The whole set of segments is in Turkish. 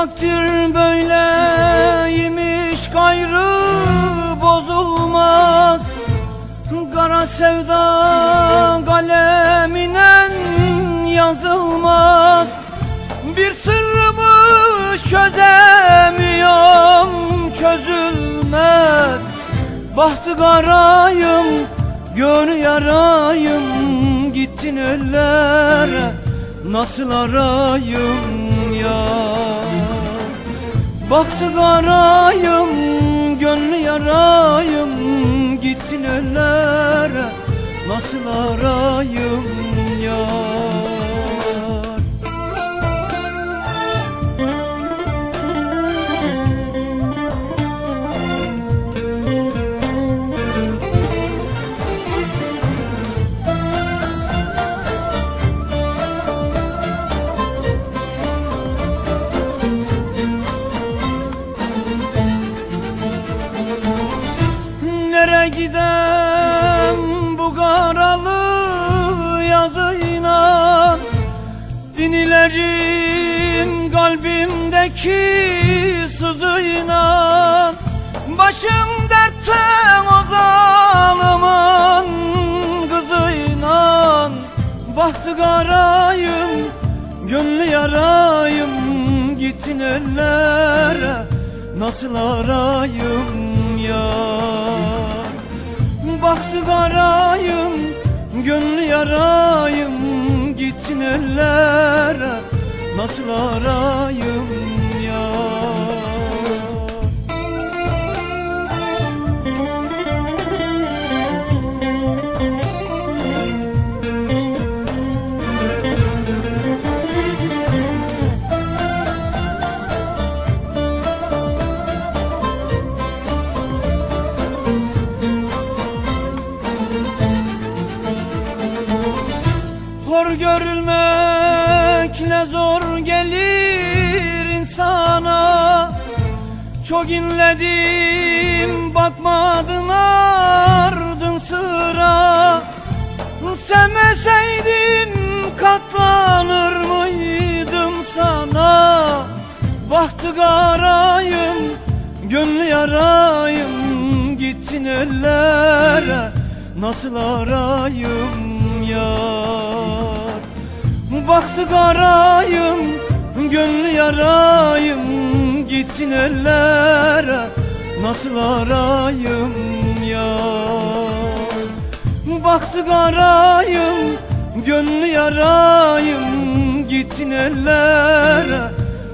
Takdir böyleymiş gayrı bozulmaz. Kara sevda kaleminen yazılmaz. Bir sırrımı çözemiyorum çözülmez. Bahtı karayım gönül yarayım Gittin ellere nasıl arayım ya? Bahtı karayım, gönlü yarayım Gittin ellere nasıl arayım İnilerim kalbimdeki sızıyla Başım dertte o zalimin kızıyla. Bahtı karayım, gönlü yarayım Gittin ellere nasıl arayım ya? Bahtı karayım, gönlü yarayım Gittin ellere? Nasıl arayım Hor görülmek ne zor gelir insana. Çok inledim bakmadın ardın sıra. Sevmeseydin katlanır mıydım sana? Bahtı karayım, gönlü yarayım Gittin ellere. Nasıl arayım yar Bahtı karayım, gönlü yarayım Gittin ellere nasıl arayım yar Baktı karayım, gönlü yarayım Gittin ellere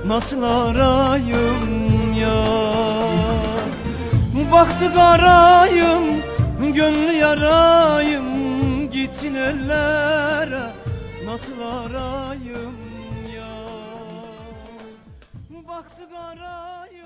nasıl arayım ya? Baktı karayım, gönlü yarayım Gittin ellere nasıl arayım ya Baktı karayım